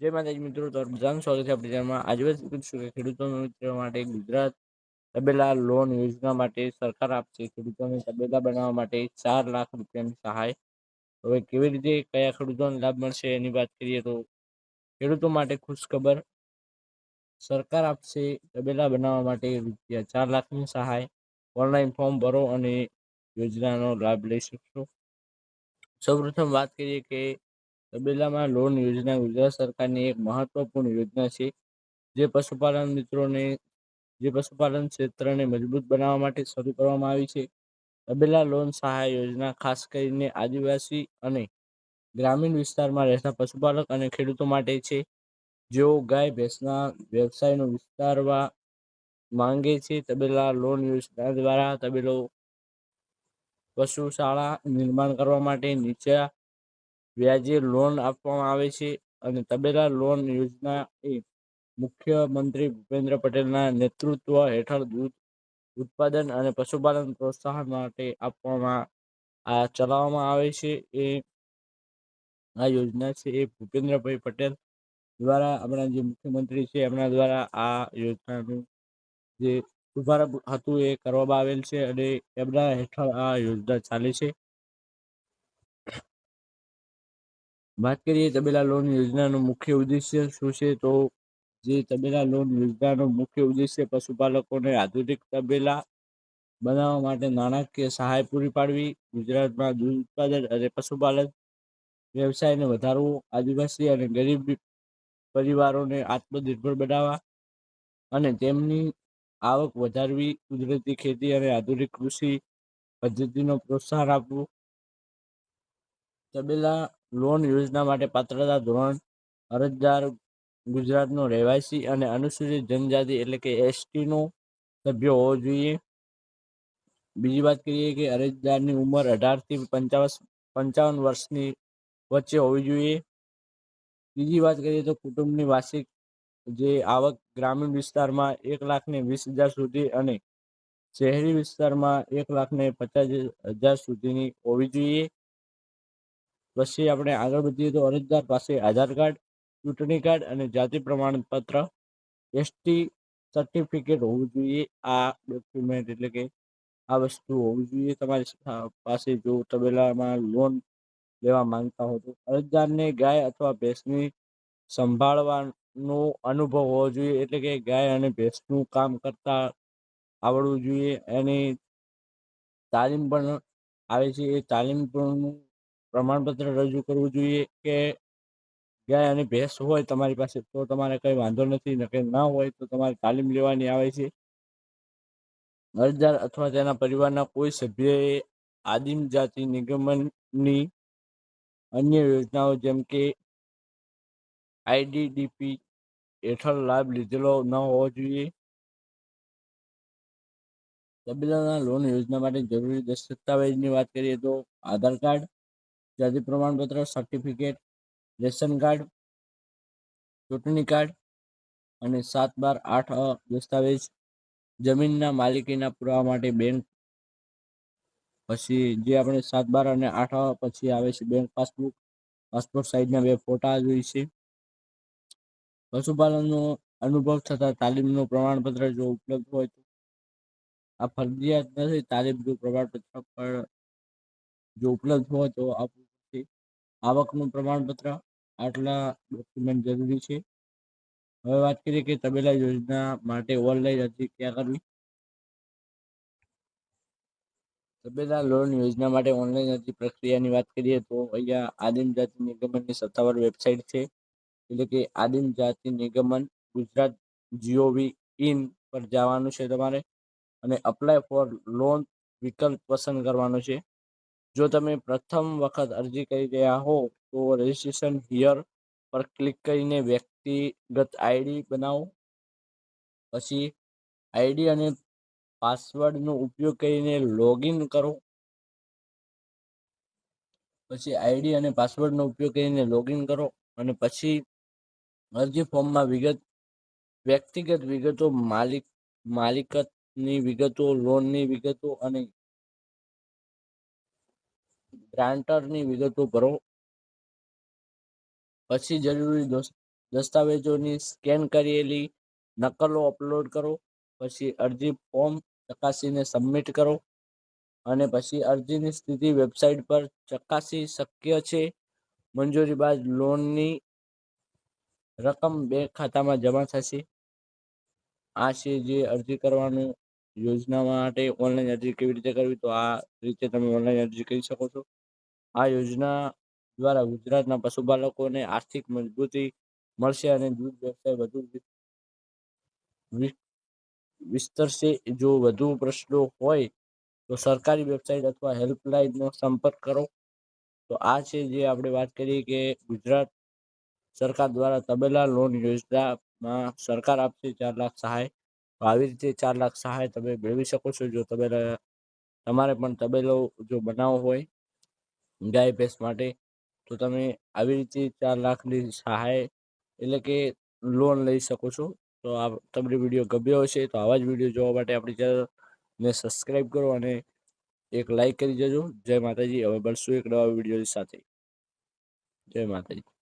જય માતાજી મિત્રો, તો બધાનું સ્વાગત છે આપણી ચેનલમાં. આજે કરીશું કે ખેડૂતો મિત્રો માટે ગુજરાત તબેલા લોન યોજના માટે સરકાર આપશે. ખેડૂતોને તબેલા બનાવવા માટે ચાર લાખ રૂપિયાની સહાય. હવે કેવી રીતે કયા ખેડૂતોને લાભ મળશે એની વાત કરીએ તો ખેડૂતો માટે ખુશખબર. સરકાર આપશે તબેલા બનાવવા માટે રૂપિયા ચાર લાખની સહાય. ઓનલાઈન ફોર્મ ભરો અને યોજનાનો લાભ લઈ શકશો. સૌપ્રથમ વાત કરીએ કે તબેલામાં લોન યોજના ગુજરાત સરકારની એક મહત્વપૂર્ણ યોજના છે, જે પશુપાલન મિત્રોને, જે પશુપાલન ક્ષેત્રને મજબૂત બનાવવા માટે શરૂ કરવામાં આવી છે. તબેલા લોન સહાય યોજના ખાસ કરીને આદિવાસી અને ગ્રામીણ વિસ્તારમાં રહેતા પશુપાલક અને ખેડૂતો માટે છે. જેઓ ગાય ભેંસના વ્યવસાયનો વિસ્તારવા માંગે છે, તબેલા લોન યોજના દ્વારા તબેલો પશુ શાળા નિર્માણ કરવા માટે નીચા વ્યાજે લોન આપવામાં આવે છે અને તબેલા લોન યોજના એ મુખ્યમંત્રી ભૂપેન્દ્ર પટેલના નેતૃત્વ હેઠળ દૂધ ઉત્પાદન અને પશુપાલન પ્રોત્સાહન માટે આપવામાં આ ચલાવવામાં આવે છે. એ આ યોજના છે એ ભૂપેન્દ્રભાઈ પટેલ દ્વારા આપણા જે મુખ્યમંત્રી છે એમના દ્વારા આ યોજનાનું જે શુભારંભ હતું એ કરવામાં આવેલ છે અને એમના હેઠળ આ યોજના ચાલે છે. વાત કરીએ તબેલા લોન યોજનાનો મુખ્ય ઉદ્દેશ્ય શું છે? તો જે તબેલા લોન યોજનાનો મુખ્ય ઉદ્દેશ્ય પશુપાલકોને આધુનિક તબેલા બનાવવા માટે નાણાકીય સહાય પૂરી પાડવી, ગુજરાતમાં દૂધ ઉત્પાદન અને પશુપાલન વ્યવસાયને વધારવો, આદિવાસી અને ગરીબ પરિવારોને આત્મનિર્ભર બનાવવા અને તેમની આવક વધારવી, કુદરતી ખેતી અને આધુનિક કૃષિ પદ્ધતિનો પ્રોત્સાહન આપવું. તબેલા લોન યોજના માટે પાત્રતા ધોરણ, અરજદાર ગુજરાતનો રહેવાસી અને અનુસૂચિત જનજાતિ એટલે કે એસટીનો સભ્ય હોવો જોઈએ. બીજી વાત કરીએ કે અરજદારની ઉંમર અઢારથી પંચાવન પંચાવન વર્ષની વચ્ચે હોવી જોઈએ. બીજી વાત કરીએ તો કુટુંબની વાર્ષિક જે આવક ગ્રામીણ વિસ્તારમાં એક લાખને વીસ હજાર સુધી અને શહેરી વિસ્તારમાં એક લાખને પચાસ હજાર સુધીની હોવી જોઈએ. પછી આપણે આગળ વધીએ તો અરજદાર પાસે આધાર કાર્ડ, ચૂંટણી કાર્ડ અને જાતિ પ્રમાણપત્ર એસટી સર્ટિફિકેટ હોવું જોઈએ. આ ડોક્યુમેન્ટ એટલે કે આ વસ્તુ હોવી જોઈએ. તમારી પાસે જો તબેલામાં લોન લેવા માંગતા હો તો અરજદારને ગાય અથવા ભેંસની સંભાળવાનો અનુભવ હોવો જોઈએ. એટલે કે ગાય અને ભેંસનું કામ કરતા આવડવું જોઈએ. એની તાલીમ પણ આવે છે. એ તાલીમ પણ પ્રમાણપત્ર રજૂ કરવું જોઈએ કે ગાય અને ભેંસ હોય તમારી પાસે તો તમારે કંઈ વાંધો નથી ને ના હોય તો તમારે તાલીમ લેવાની આવે છે? અરજદાર અથવા તેના પરિવારના કોઈ સભ્યએ આદિમ જાતિ નિગમનની અન્ય યોજનાઓ જેમ કે આઈડીડીપી હેઠળ લાભ લીધેલો ન હોવો જોઈએ? તબેલાના લોન યોજના માટે જરૂરી દસ્તાવેજની વાત કરીએ તો આધાર કાર્ડ જાતિ પ્રમાણપત્ર સર્ટિફિકેટ રેશન કાર્ડ, ચૂંટણી કાર્ડ અને સાત બાર આઠ અ દસ્તાવેજ જમીનના માલિકીના પુરાવા માટે બેંક પછી જે આપણે સાત બાર અને આઠ અ પછી આવે છે બેંક પાસબુક પાસપોર્ટ સાઇઝના બે ફોટા જોઈશે પશુપાલનનો અનુભવ થતા તાલીમનું પ્રમાણપત્ર જો ઉપલબ્ધ હોય તો આ ફરજિયાત નથી, તાલીમ જો પ્રમાણપત્ર પણ જો ઉપલબ્ધ હોય તો આપવું આવકનું પ્રમાણપત્ર આટલા ડોક્યુમેન્ટ જરૂરી છે? હવે વાત કરીએ કે તબેલા યોજના માટે ઓનલાઈન અરજી ક્યાં કરવી? તબેલા લોન યોજના માટે ઓનલાઈન અરજી પ્રક્રિયાની વાત કરીએ તો અહીંયા આદિમ જાતિ નિગમનની સત્તાવાર વેબસાઇટ છે. એટલે કે આદિમ જાતિ નિગમન ગુજરાત જીઓવી ઇન પર જવાનું છે તમારે અને અપ્લાય ફોર લોન વિકલ્પ પસંદ કરવાનો છે. જો તમે પ્રથમ વખત અરજી કરી રહ્યા હો, તો રજિસ્ટ્રેશન હિયર પર ક્લિક કરીને વ્યક્તિગત આઈડી બનાવો. પછી આઈડી અને પાસવર્ડનો ઉપયોગ કરીને લોગિન કરો. પછી આઈડી અને પાસવર્ડનો ઉપયોગ કરીને લોગિન કરો અને પછી અરજી ફોર્મમાં વિગત, વ્યક્તિગત વિગતો, માલિક, માલિકતની વિગતો લોનની વિગતો અને ગ્રાન્ટરની વિગતો ભરો. પછી જરૂરી દોસ્ત દસ્તાવેજોની સ્કેન કરેલી નકલો અપલોડ કરો. પછી અરજી ફોર્મ ચકાસીને સબમિટ કરો. અને પછી અરજીની સ્થિતિ વેબસાઇટ પર ચકાસી શક્ય છે. મંજૂરી બાદ લોનની રકમ બેંક ખાતામાં જમા થશે. આ છે જે અરજી કરવાનું યોજના માટે ઓનલાઈન અરજી કેવી રીતે કરવી? તો આ રીતે તમે ઓનલાઈન અરજી કરી શકો છો. આ યોજના દ્વારા ગુજરાતના પશુપાલકોને આર્થિક મજબૂતી મળશે અને દૂધ વ્યવસાય વધુ વિસ્તરશે. જો વધુ પ્રશ્નો હોય, તો સરકારી વેબસાઇટ અથવા હેલ્પલાઇનનો સંપર્ક કરો. તો આ છે જે આપણે વાત કરી કે ગુજરાત સરકાર દ્વારા તબેલા લોન યોજનામાં સરકાર આપશે ચાર લાખ સહાય. આવી રીતે ચાર લાખ સહાય તમે મેળવી શકો છો. જો તબેલા, તમારે પણ તબેલો જો બનાવવો હોય ગાય ભેંસ માટે, તો તમે આવી રીતે ચાર લાખની સહાય એટલે કે લોન લઈ શકો છો. તો આ તમને વીડિયો ગમ્યો હશે તો આવા જ વીડિયો જોવા માટે આપણી ચેનલને સબસ્ક્રાઈબ કરો અને એક લાઈક કરી દેજો. જય માતાજી, હવે મળશું એક નવા વિડીયોની સાથે. જય માતાજી.